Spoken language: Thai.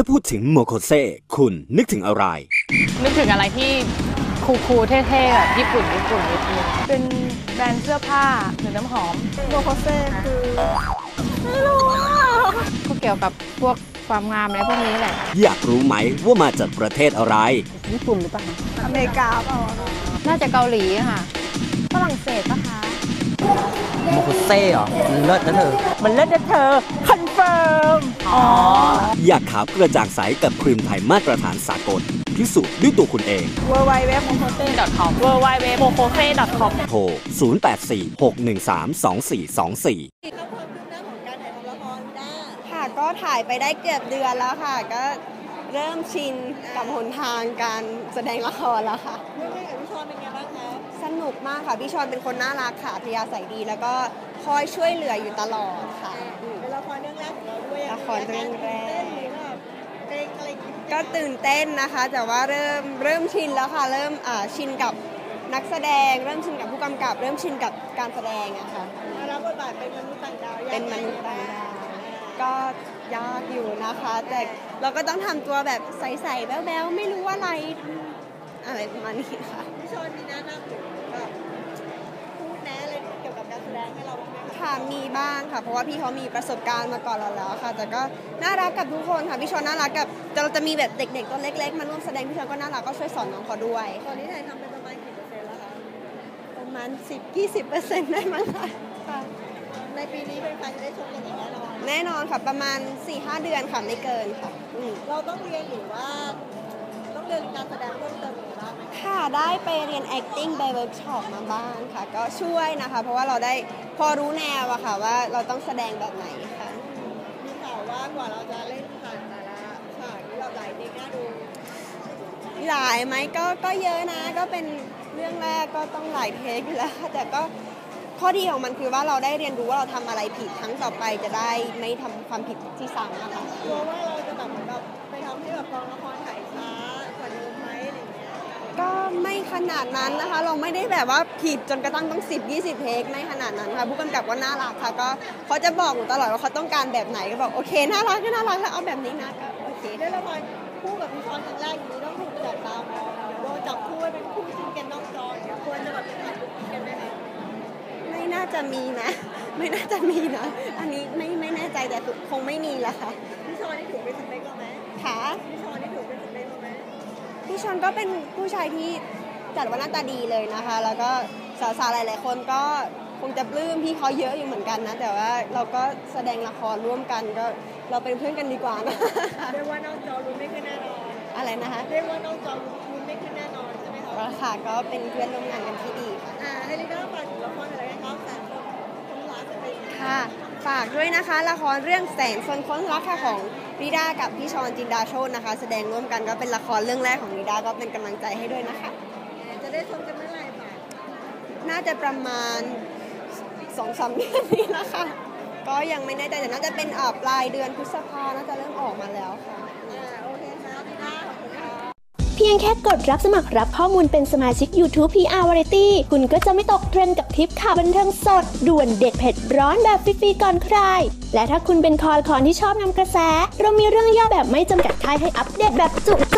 ถ้าพูดถึงโมโคเซคุณนึกถึงอะไร นึกถึงอะไรที่คูลๆเท่ๆแบบญี่ปุ่นญี่ปุ่นนิดนึงเป็นแบรนด์เสื้อผ้าหรือน้ำหอมโลโคเซ่คือก็เกี่ยวกับพวกความงามอะไรพวกนี้แหละ อยากรู้ไหมว่ามาจากประเทศอะไร ญี่ปุ่นหรือเปล่าอเมริกาเปล่าน่าจะเกาหลีค่ะ ฝรั่งเศสปะคะ โมโคเซ่เหรอมันเลิศนะเธอ มันเลิศนะเธอ คอนเฟิร์ม อ๋อ อยากขาวกระจ่างใสกับครีมไทยมาตรฐานสากล พิสูจน์ด้วยตัวคุณเอง w w w m o k o s e com w w w m o k o f e com โทร 0846132424ค่ะก็ถ่ายไปได้เกือบเดือนแล้วค่ะ ก็เริ่มชินกับหนทางการแสดงละครแล้วค่ะ เรื่องกับพี่ชอนเป็นไงบ้างคะ สนุกมากค่ะ พี่ชอนเป็นคนน่ารักค่ะพยาใส่ดี แล้วก็คอยช่วยเหลืออยู่ตลอดค่ะเป็นละครเรื่องแรกของเราด้วยละครเรื่องแรกก็ตื่นเต้นนะคะ แต่ว่าเริ่มเริ่มชินแล้วค่ะ เริ่มอ่าชินกับนักแสดง เริ่มชินกับผู้กำกับ เริ่มชินกับการแสดงอะค่ะรับบทบาทเป็นมนุษย์ต่างดาวเป็นมนุษย์ต่างดาวก็ยากอยู่นะคะ แต่เราก็ต้องทำตัวแบบใสๆแบ๊วๆไม่รู้ว่าอะไรทำ อะไรประมาณนี้ค่ะ พี่ชอนมีแนะนำหรือแบบพูดแนะอะไรเกี่ยวกับการแสดงให้เราบ้างไหมคะค่ะมีบ้างค่ะ เพราะว่าพี่เขามีประสบการณ์มาก่อนเราแล้วค่ะ แต่ก็น่ารักกับทุกคนค่ะพี่ชอนน่ารักกับแต่เราจะมีแบบเด็กๆตัวเล็ก ๆ มาร่วมแสดงพี่ชอนก็น่ารักก็ช่วยสอนน้องเขาด้วย ตอนนี้ถ่ายทำไปประมาณกี่เปอร์เซ็นต์แล้วคะประมาณ 10-20%ได้มั้งค่ะค่ะในปีนี้เป็นแฟนจะได้ชมกันอีกแน่นอน แน่นอนค่ะประมาณ 4-5 เดือนค่ะไม่เกินค่ะอืมเราต้องเรียนหรือว่าต้อง เรียนการแสดงเพิ่มเติมอีกบ้างไหมคะค่ะ ได้ไปเรียน acting ไปเวิร์กช็อปมาบ้างค่ะ ก็ช่วยนะคะ เพราะว่าเราได้พอรู้แนวอะค่ะว่าเราต้องแสดงแบบไหนค่ะมีข่าวว่ากว่าเราจะเล่นผ่านแต่ละฉากนี่เราหลายเด็กน่าดู หลายไหมก็ก็เยอะนะก็เป็นเรื่องแรกก็ต้องหลายเทคอยู่แล้วค่ะแต่ก็ข้อดีของมันคือว่าเราได้เรียนรู้ว่าเราทำอะไรผิดครั้งต่อไปจะได้ไม่ทำความผิดที่ซ้ำนะคะกลัวว่าเราจะแบบเหมือนแบบไปทำให้แบบกองละคร นาดนั้นนะคะ เราไม่ได้แบบว่าผิดจนกระทั่งต้อง 10 20 เทคไม่ขนาดนั้นค่ะผู้กำกับก็น่ารักค่ะก็เขาจะบอกหนูตลอดว่าเขาต้องการแบบไหนก็บอกโอเคน่ารักก็น่ารักแล้วเอาแบบนี้นะก็โอเคเล่นละครคู่กับพี่ชอนครั้งแรกอย่างนี้ต้องถูกจับตามองโดนจับคู่ให้เป็นคู่จิ้นกันนอกจออย่างเงี้ยควรจะแบบถ่ายรูปกันไหมคะไม่น่าจะมีนะ ไม่น่าจะมีนะ อันนี้ไม่ไม่แน่ใจแต่คงไม่มีละค่ะพี่ชอนนี่ถือเป็นสเปคเราไหมค่ะพี่ชอนนี่ถือเป็นสเปคเราไหมพี่ชอนก็เป็นผู้ชายที่ จัดว่าหน้าตาดีเลยนะคะ แล้วก็สาวๆหลายๆคนก็คงจะปลื้มพี่เขาเยอะอยู่เหมือนกันนะ แต่ว่าเราก็แสดงละครร่วมกันก็เราเป็นเพื่อนกันดีกว่านะเรียกว่านอกจอรุ้นไม่ขึ้นแน่นอนอะไรนะคะเรียกว่านอกจอรุ้นไม่ขึ้นแน่นอนใช่ไหมคะก็ค่ะก็เป็นเพื่อนร่วมงานกันที่ดีค่ะอ่าให้ลิด้าฝากถึงละครอะไรนะคะแสนคนคนรักอะไรอย่างเงี้ยค่ะฝากด้วยนะคะ ละครเรื่องแสงชนค้นรักค่ะของริดากับพี่ชอนจินดาโชตนะคะ แสดงร่วมกันก็เป็นละครเรื่องแรกของริดาก็เป็นกำลังใจให้ด้วยนะคะ จะได้ชมกันเมื่อไหร่ะน่าจะประมาณสองสามเดือนนี้นะคะ ก็ยังไม่แน่ใจแต่น่าจะเป็นออปลายเดือนพฤษภาน่าจะเริ่มออกมาแล้วค่ะโอเคค่ะลิด้าขอบคุณค่ะเพียงแค่กดรับสมัครรับข้อมูลเป็นสมาชิก YouTube PR Variety คุณก็จะไม่ตกเทรนกับทริปข่าวบันเทิงสด ด่วนเด็ดเผ็ดร้อนแบบฟรีๆก่อนใคร และถ้าคุณเป็นคอคอนที่ชอบนำกระแส เรามีเรื่องย่อแบบไม่จำกัดท้ายให้อัปเดตแบบจุใจ